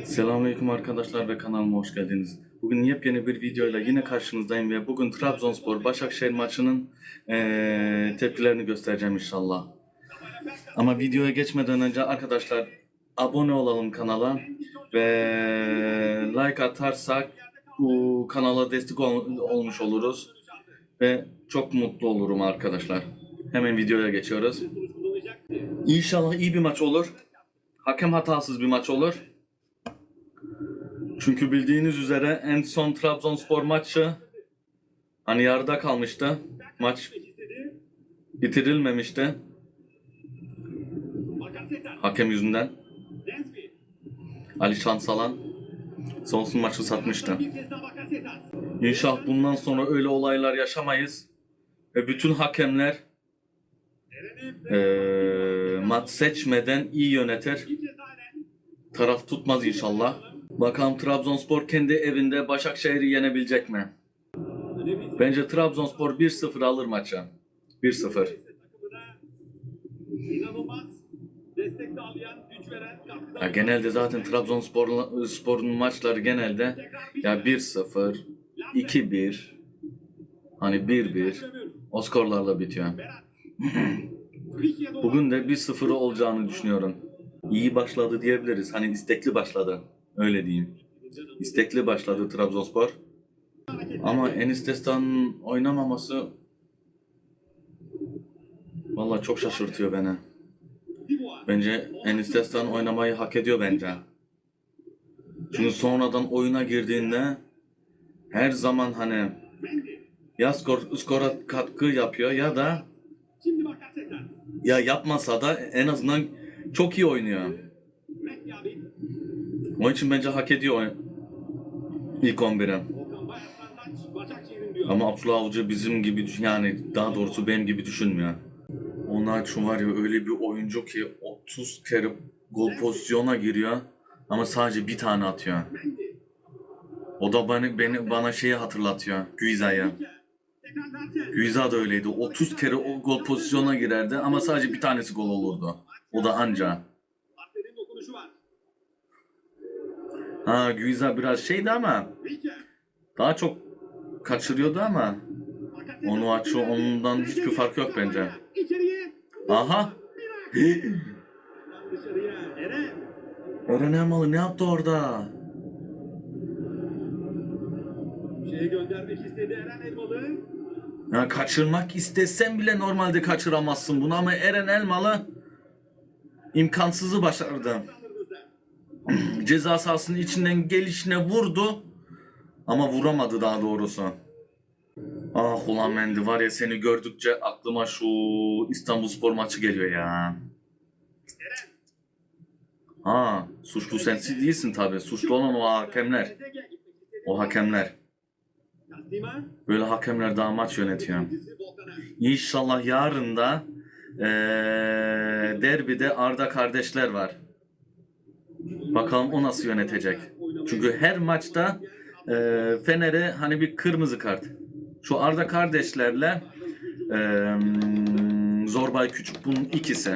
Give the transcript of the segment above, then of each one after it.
Selamünaleyküm arkadaşlar ve kanalıma hoş geldiniz. Bugün yepyeni bir videoyla yine karşınızdayım ve bugün Trabzonspor Başakşehir maçının eee, tepkilerini göstereceğim inşallah. Ama videoya geçmeden önce arkadaşlar abone olalım kanala ve like atarsak bu kanala destek ol- olmuş oluruz ve çok mutlu olurum arkadaşlar. Hemen videoya geçiyoruz. İnşallah iyi bir maç olur. Hakem hatasız bir maç olur. Çünkü bildiğiniz üzere en son Trabzonspor maçı hani yarıda kalmıştı. Maç bitirilmemişti. Hakem yüzünden. Ali Şansalan sonsuz maçı satmıştı. İnşallah bundan sonra öyle olaylar yaşamayız. Ve bütün hakemler eee maç seçmeden iyi yönetir. Taraf tutmaz inşallah. Bakalım Trabzonspor kendi evinde Başakşehir'i yenebilecek mi? Bence Trabzonspor 1-0 alır maçı. 1-0. İnanılmaz destek sağlayan, güç veren, katkıda Ya genelde zaten Trabzonspor sporun maçları genelde ya 1-0, 2-1, hani 1-1 o skorlarla bitiyor. Bugün de 1-0 olacağını düşünüyorum. İyi başladı diyebiliriz. Hani istekli başladı. Öyle diyeyim. İstekli başladı Trabzonspor. Ama Enis Destan'ın oynamaması Vallahi çok şaşırtıyor beni. Bence Enis Destan oynamayı hak ediyor bence. Çünkü sonradan oyuna girdiğinde her zaman hani ya skor, skora katkı yapıyor ya da ya yapmasa da en azından çok iyi oynuyor. Onun için bence hak ediyor ilk 11'e. Okan Bayaslandaç. Başakşehir'in diyor. Ama Abdullah Avcı bizim gibi yani daha doğrusu benim gibi düşünmüyor. Onlar şu var ya öyle bir oyuncu ki 30 kere gol pozisyona giriyor ama sadece bir tane atıyor. O da beni, beni bana şeyi hatırlatıyor. Mertens. Güiza da öyleydi. 30 kere o gol pozisyona girerdi ama sadece bir tanesi gol olurdu. O da anca. Ha Güiza biraz şeydi ama daha çok kaçırıyordu ama onu açı ondan hiçbir fark yok bence. Aha. Eren. Eren Elmalı ne yaptı orada? Şeye göndermek istedi Eren Elmalı. Ya kaçırmak istesen bile normalde kaçıramazsın bunu ama Eren Elmalı imkansızı başardı. Ceza sahasının içinden gelişine vurdu ama vuramadı daha doğrusu. Ah ulan Mendy var ya seni gördükçe aklıma şu İstanbulspor maçı geliyor ya. Ha suçlu sensin değilsin tabi. Suçlu olan o hakemler. O hakemler. Böyle hakemler daha maç yönetiyor. İnşallah yarın da eee derbide Arda kardeşler var. Bakalım o nasıl yönetecek. Çünkü her maçta eee Fener'e hani bir kırmızı kart. Şu Arda kardeşlerle eee Zorbay Küçük bunun ikisi.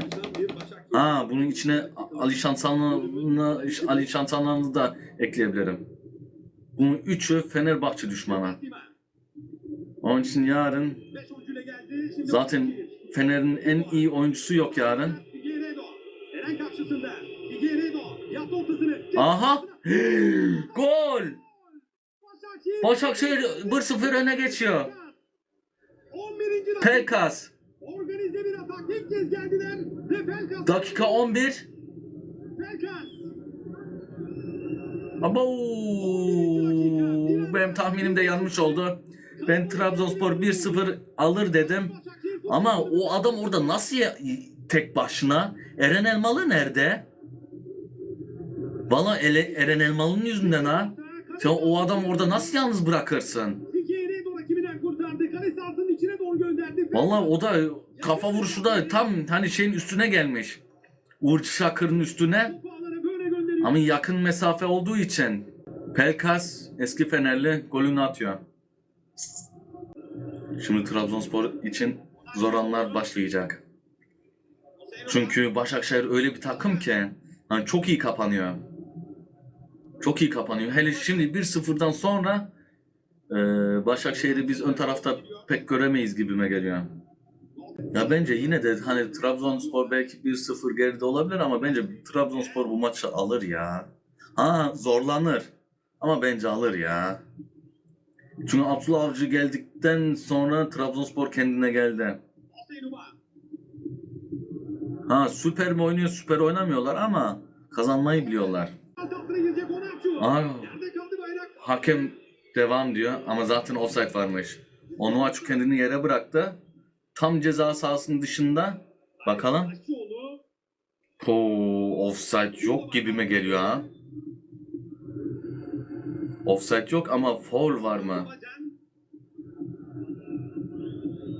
Ha bunun içine Ali Şansalan'ı Ali Şansalan'ı da ekleyebilirim. Bunun üçü Fenerbahçe düşmanı. Onun için yarın Zaten. Fener'in en iyi oyuncusu yok yarın. Aha! Gol! Başakşehir. Başakşehir 1-0 öne geçiyor. 11. dakika. Pelkas. Organize bir atak. İlk kez geldiler. Ve Pelkas. Dakika 11. Pelkas. Abo! Benim tahminim de yanlış oldu. Ben Trabzonspor 1-0 alır dedim. Ama o adam orada nasıl ya- tek başına? Eren Elmalı nerede? Valla Eren Elmalı'nın yüzünden ha. Sen o adam orada nasıl yalnız bırakırsın? Vallahi o da kafa vuruşu da tam hani şeyin üstüne gelmiş. Uğur Şakır'ın üstüne. Ama yakın mesafe olduğu için Pelkas eski Fenerli golünü atıyor. Şimdi Trabzonspor için zor anlar başlayacak. Çünkü Başakşehir öyle bir takım ki hani çok iyi kapanıyor. Çok iyi kapanıyor. Hele şimdi 1-0'dan sonra e, Başakşehir'i biz ön tarafta pek göremeyiz gibime geliyor. Ya bence yine de hani Trabzonspor belki 1-0 geride olabilir ama bence Trabzonspor bu maçı alır ya. Ha zorlanır. Ama bence alır ya. Çünkü Abdullah Avcı geldikten sonra Trabzonspor kendine geldi. Ha süper mi oynuyor süper oynamıyorlar ama kazanmayı biliyorlar. Aa, hakem devam diyor ama zaten offside varmış. Onuachu kendini yere bıraktı. Tam ceza sahasının dışında. Bakalım. Po offside yok gibime geliyor ha. Offside yok ama foul var mı?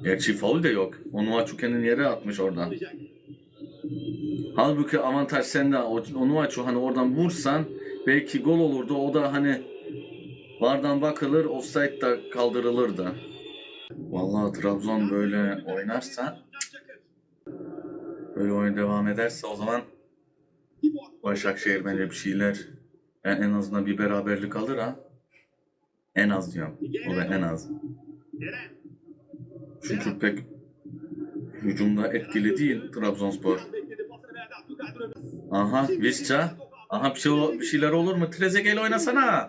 Gerçi foul de yok. Onuachu kendini yere atmış oradan. Halbuki avantaj sende. O- Onuachu hani oradan vursan belki gol olurdu. O da hani vardan bakılır offside da kaldırılırdı. Vallahi Trabzon böyle oynarsa böyle oyun devam ederse o zaman Başakşehir bence bir şeyler en, en azından bir beraberlik alır ha. En az diyorum. O da en az. Çünkü pek hücumda etkili değil Trabzonspor. Aha Visca. Aha bir, şey, bir şeyler olur mu? Trezeguet'le oynasana.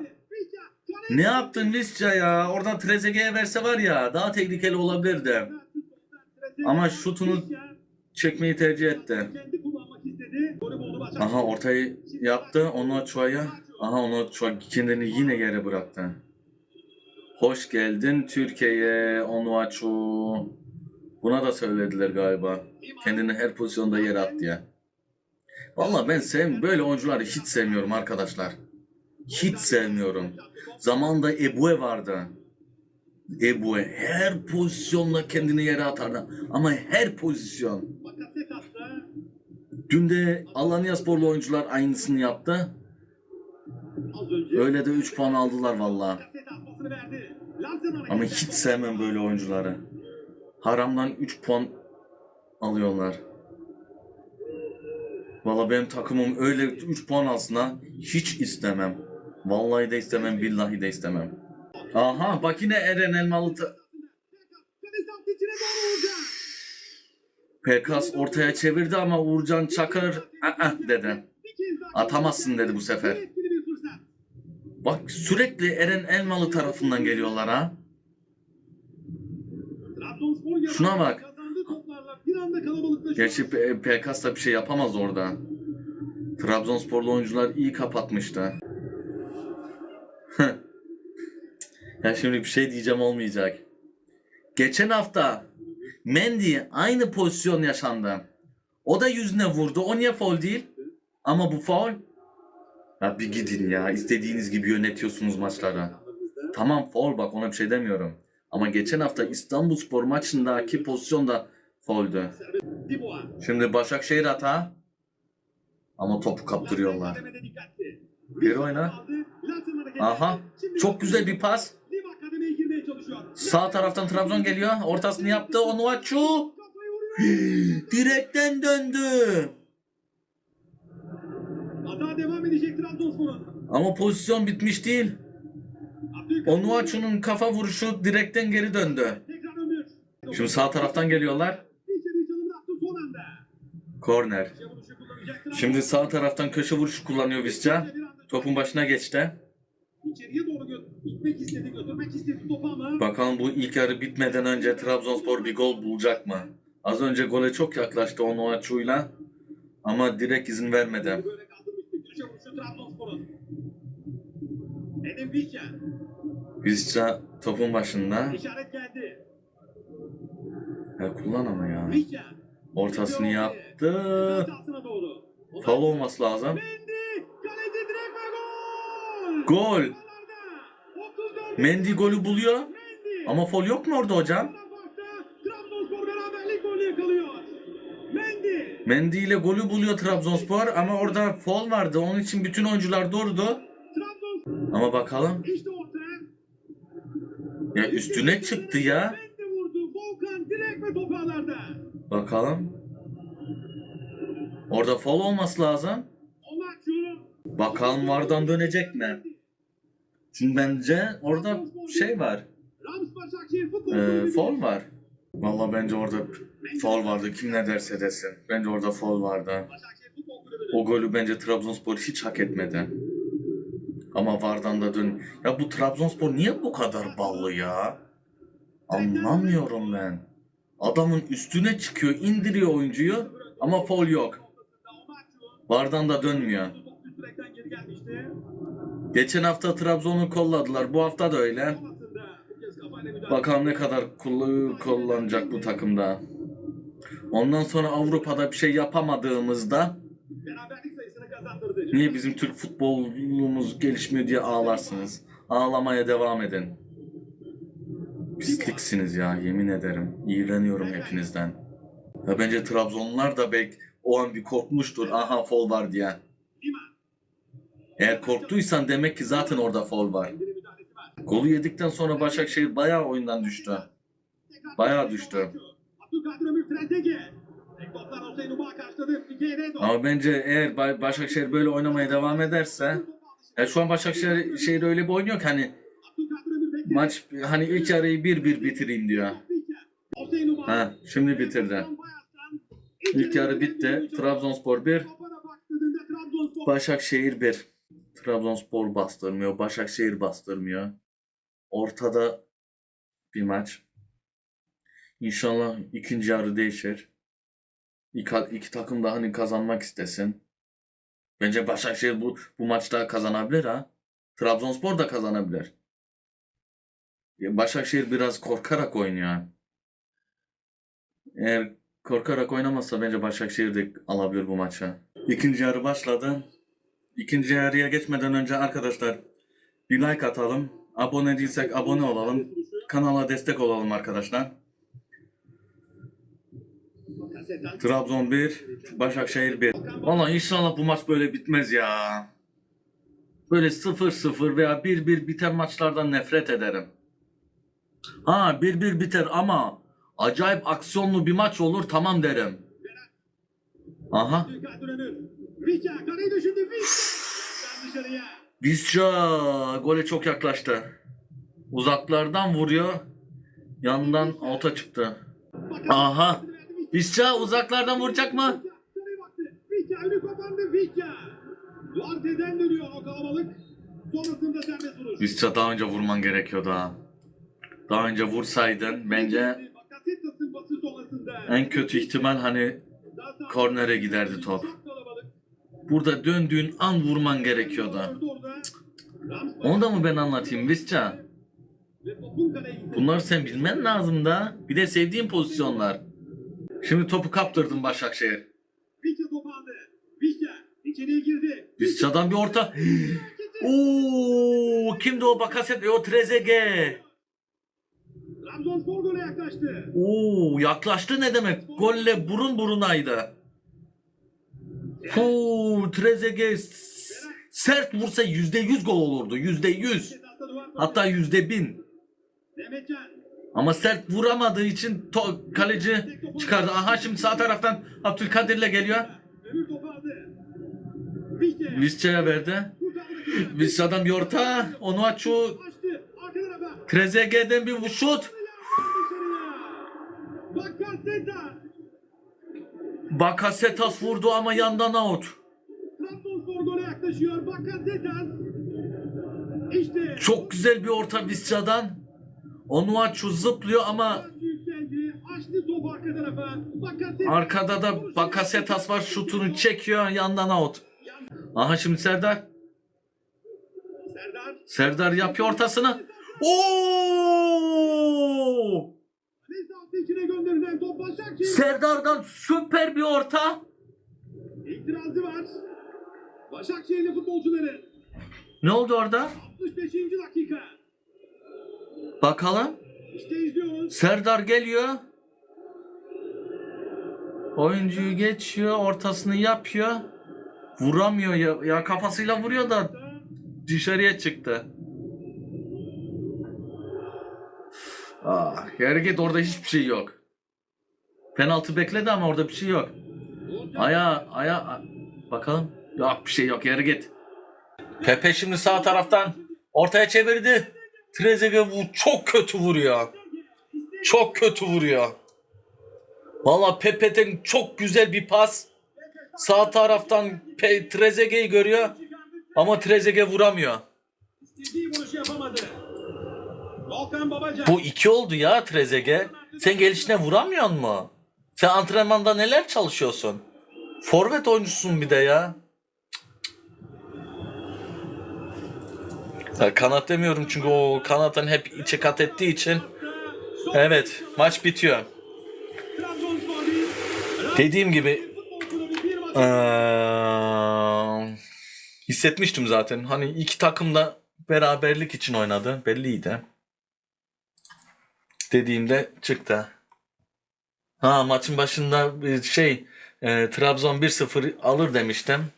Ne yaptın Visca ya? Oradan Trezeguet'e verse var ya daha tehlikeli olabilirdi. Ama şutunu çekmeyi tercih etti. Aha ortayı yaptı. Onu Çua'ya. Aha onu Çua kendini yine yere bıraktı. Hoş geldin Türkiye'ye Onuachu. Buna da söylediler galiba. Kendini her pozisyonda yere at diye. Vallahi ben sev böyle oyuncuları hiç sevmiyorum arkadaşlar. Hiç sevmiyorum. Zamanında Ebue vardı. Ebue her pozisyonla kendini yere atardı. Ama her pozisyon. Dün de Alanyasporlu oyuncular aynısını yaptı. Öyle de 3 puan aldılar vallahi. Ama hiç sevmem böyle oyuncuları. Haramdan 3 puan alıyorlar. Valla benim takımım öyle 3 puan alsın ha. Hiç istemem. Vallahi de istemem, billahi de istemem. Aha bak yine Eren Elmalı Pekas ortaya çevirdi ama Uğurcan Çakır "Aa" dedi. Atamazsın dedi bu sefer. Bak sürekli Eren Elmalı tarafından geliyorlar ha. Şuna bak. Gerçi P- Pekas da bir şey yapamaz orada. Trabzonsporlu oyuncular iyi kapatmıştı. ya şimdi bir şey diyeceğim olmayacak. Geçen hafta Mendy aynı pozisyon yaşandı. O da yüzüne vurdu. O niye foul değil? Ama bu foul. Ya bir gidin ya. İstediğiniz gibi yönetiyorsunuz maçları. Tamam foul bak ona bir şey demiyorum. Ama geçen hafta İstanbulspor maçındaki pozisyon fauldü. Şimdi Başakşehir hata. Ama topu kaptırıyorlar. Geri oyna. Aha. Çok güzel bir pas. Sağ taraftan Trabzon geliyor. Ortasını yaptı. Onuachu. Direkten döndü. Hata devam edecek Trabzonspor'un. Ama pozisyon bitmiş değil. Onuachu'nun kafa vuruşu direkten geri döndü. Şimdi sağ taraftan geliyorlar. İçeri çalımını attı son anda. Korner. Şimdi sağ taraftan köşe vuruşu kullanıyor Visca. Topun başına geçti. İçeriye doğru gitmek istedi, götürmek istedi topu ama. Bakalım bu ilk yarı bitmeden önce Trabzonspor bir gol bulacak mı? Az önce gole çok yaklaştı Onuachu'yla. Ama direkt izin vermedi. Visca topun başında. İşaret geldi. Ya kullan ama ya. Ortasını yaptı. Doğru. Faul olması lazım. Gol. Gol. Oralarda. 34. Mendy golü buluyor. Ama fol yok mu orada hocam? Mendy. Mendy ile golü buluyor Trabzonspor ama orada fol vardı. Onun için bütün oyuncular durdu. Ama bakalım. Ya üstüne çıktı ya. Bakalım. Orada fol olması lazım. Bakalım vardan dönecek mi? Çünkü bence orada şey var. E, Kulübü. foul var. Valla bence orada foul vardı. Kim ne derse desin. Bence orada foul vardı. O golü bence Trabzonspor hiç hak etmedi. Ama Vardan da dön. Ya bu Trabzonspor niye bu kadar ballı ya? Anlamıyorum ben. Adamın üstüne çıkıyor, indiriyor oyuncuyu ama foul yok. Vardan da dönmüyor. Geçen hafta Trabzon'u kolladılar. Bu hafta da öyle. Bakalım ne kadar kullu kullanacak bu takımda. Ondan sonra Avrupa'da bir şey yapamadığımızda niye bizim Türk futbolumuz gelişmiyor diye ağlarsınız. Ağlamaya devam edin. Pisliksiniz ya yemin ederim. İğreniyorum hepinizden. Ya bence Trabzonlular da belki o an bir korkmuştur. Aha fol var diye. Eğer korktuysan demek ki zaten orada fol var. Bir. Golü yedikten sonra Başakşehir bayağı oyundan düştü. Bayağı düştü. Ama bence eğer Ba- Başakşehir böyle oynamaya devam ederse ya şu an Başakşehir şehir öyle bir oynuyor ki hani maç hani ilk yarıyı 1-1 bitireyim diyor. Ha şimdi bitirdi. İlk yarı bitti. Trabzonspor 1, Kafana baktığında Trabzonspor. Başakşehir 1. Trabzonspor bastırmıyor, Başakşehir bastırmıyor. Ortada bir maç. İnşallah ikinci yarı değişir. İki, iki takım da hani kazanmak istesin. Bence Başakşehir bu, bu maçta kazanabilir ha. Trabzonspor da kazanabilir. Başakşehir biraz korkarak oynuyor. Eğer korkarak oynamazsa bence Başakşehir de alabilir bu maçı. İkinci yarı başladı. İkinci yarıya geçmeden önce arkadaşlar bir like atalım. Abone değilsek abone olalım. Kanala destek olalım arkadaşlar. Trabzon 1, Başakşehir 1. Valla inşallah bu maç böyle bitmez ya. Böyle 0-0 veya 1-1 biten maçlardan nefret ederim. Ha 1-1 biter ama acayip aksiyonlu bir maç olur tamam derim. Aha. Vizca gole çok yaklaştı. Uzaklardan vuruyor. Yandan alta çıktı. Aha. Vizca uzaklardan vuracak mı? Duarte'den dönüyor o kalabalık. Sonrasında serbest vuruş. Vizca daha önce vurman gerekiyordu ha. Daha önce vursaydın bence. En kötü ihtimal hani kornere giderdi top. Burada döndüğün an vurman gerekiyordu. Onu da mı ben anlatayım ve gitti. Bunları sen bilmen lazım da. Bir de sevdiğin pozisyonlar. Şimdi topu kaptırdın Başakşehir. Vizca'dan bir orta. Oo, kimdi o Bakaset? E, o Trezeguet. Trabzonspor gole yaklaştı. Oo, yaklaştı ne demek? Golle burun burunaydı. Huu, Trezeguet sert vursa yüzde yüz gol olurdu. Yüzde yüz. Hatta yüzde bin. Ama sert vuramadığı için to- kaleci çıkardı. Aha şimdi sağ taraftan Abdülkadir'le geliyor. Vizca'ya verdi. Vizca'dan bir orta. Arka tarafa. Trezeguet'den bir şut. Bakasetas vurdu ama yandan out. Trabzonspor gole yaklaşıyor. Bakasetas. İşte. Çok güzel bir orta Vizca'dan. Onuachu zıplıyor ama arkada da Bakasetas var şutunu çekiyor yandan out. Aha şimdi Serdar. Serdar. Serdar yapıyor ortasını. Oo! İçine gönderilen top Başakşehir. Serdar'dan süper bir orta. İtirazı var. Başakşehirli futbolcuların Ne oldu orada? 65. dakika. Bakalım. İşte izliyoruz. Serdar geliyor. Oyuncuyu geçiyor, ortasını yapıyor. Vuramıyor ya, ya kafasıyla vuruyor da dışarıya çıktı. Ah, hareket orada hiçbir şey yok. Penaltı bekledi ama orada bir şey yok. Aya, aya, bakalım. Yok bir şey yok, hareket. Pepe şimdi sağ taraftan ortaya çevirdi. Trezeguet bu çok kötü vuruyor. Çok kötü vuruyor. Valla Pepe'den çok güzel bir pas. Sağ taraftan Trezeguet'i görüyor ama Trezeguet vuramıyor. Bu iki oldu ya Trezeguet. Sen gelişine vuramıyor mu? Sen antrenmanda neler çalışıyorsun? Forvet oyuncusun bir de ya. Ya kanat demiyorum çünkü o kanattan hep içe kat ettiği için. Evet maç bitiyor. Dediğim gibi eee, hissetmiştim zaten. Hani iki takım da beraberlik için oynadı. Belliydi. Dediğimde çıktı. Ha maçın başında bir şey e, Trabzon 1-0 alır demiştim.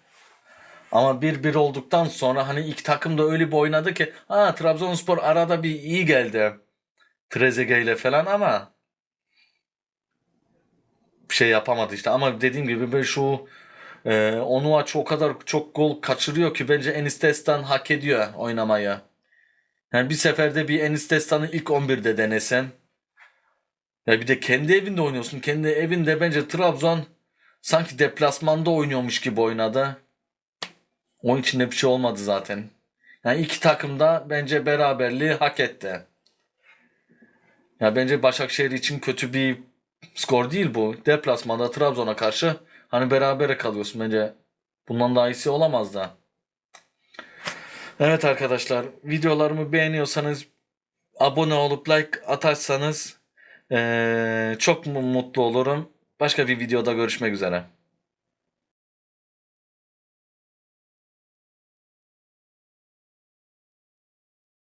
Ama 1-1 olduktan sonra hani iki takım da öyle bir oynadı ki ha Trabzonspor arada bir iyi geldi. Trezeguet ile falan ama bir şey yapamadı işte. Ama dediğim gibi ben şu e, Onuaç o kadar çok gol kaçırıyor ki bence Enis Destan hak ediyor oynamayı. Yani bir seferde bir Enis Destan'ı ilk 11'de denesen. Ya bir de kendi evinde oynuyorsun. Kendi evinde bence Trabzon sanki deplasmanda oynuyormuş gibi oynadı. Onun içinde bir şey olmadı zaten. Yani iki takım da bence beraberliği hak etti. Ya bence Başakşehir için kötü bir skor değil bu. Deplasmanda Trabzon'a karşı hani berabere kalıyorsun bence. Bundan daha iyisi olamaz da. Evet arkadaşlar videolarımı beğeniyorsanız abone olup like atarsanız eee, çok mu- mutlu olurum. Başka bir videoda görüşmek üzere.